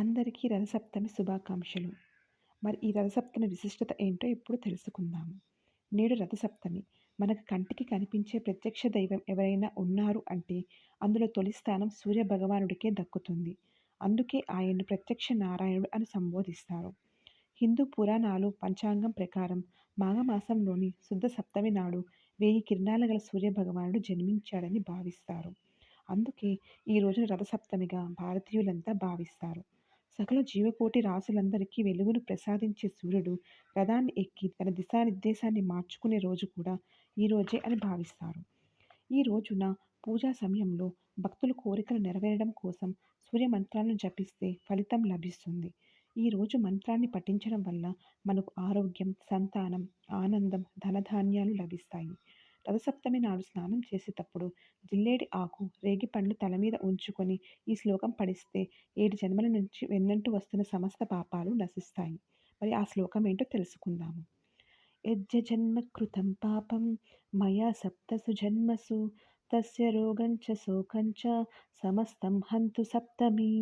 అందరికీ రథసప్తమి శుభాకాంక్షలు. మరి ఈ రథసప్తమి విశిష్టత ఏంటో ఇప్పుడు తెలుసుకుందాము నేడు రథసప్తమి. మనకు కంటికి కనిపించే ప్రత్యక్ష దైవం ఎవరైనా ఉన్నారు అంటే అందులో తొలి స్థానం సూర్య భగవానుడికే దక్కుతుంది. అందుకే ఆయన్ను ప్రత్యక్ష నారాయణుడు అని సంబోధిస్తారు. హిందూ పురాణాలు పంచాంగం ప్రకారం మాఘమాసంలోని శుద్ధ సప్తమి నాడు వెయ్యి కిరణాల గల సూర్య భగవానుడు జన్మించాడని భావిస్తారు. అందుకే ఈ రోజున రథసప్తమిగా భారతీయులంతా భావిస్తారు. సకల జీవకోటి రాసులందరికీ వెలుగును ప్రసాదించే సూర్యుడు రథాన్ని ఎక్కి తన దిశానిర్దేశాన్ని మార్చుకునే రోజు కూడా ఈ రోజే అని భావిస్తారు. ఈ రోజున పూజా సమయంలో భక్తుల కోరికలు నెరవేరడం కోసం సూర్య మంత్రాలను జపిస్తే ఫలితం లభిస్తుంది. ఈ రోజు మంత్రాన్ని పఠించడం వల్ల మనకు ఆరోగ్యం సంతానం ఆనందం ధనధాన్యాలు లభిస్తాయి. రథసప్తమి నాడు స్నానం చేసేటప్పుడు జిల్లేడి ఆకు రేగి పండ్లు తల మీద ఉంచుకొని ఈ శ్లోకం పడిస్తే ఏడు జన్మల నుంచి వెన్నంటూ వస్తున్న సమస్త పాపాలు నశిస్తాయి. మరి ఆ శ్లోకం ఏంటో తెలుసుకుందాము. యజ్జ జన్మ కృతం పాపం మయా సప్తసు జన్మసు తస్య రోగంచ శోకంచ సమస్తం హంతు సప్తమి.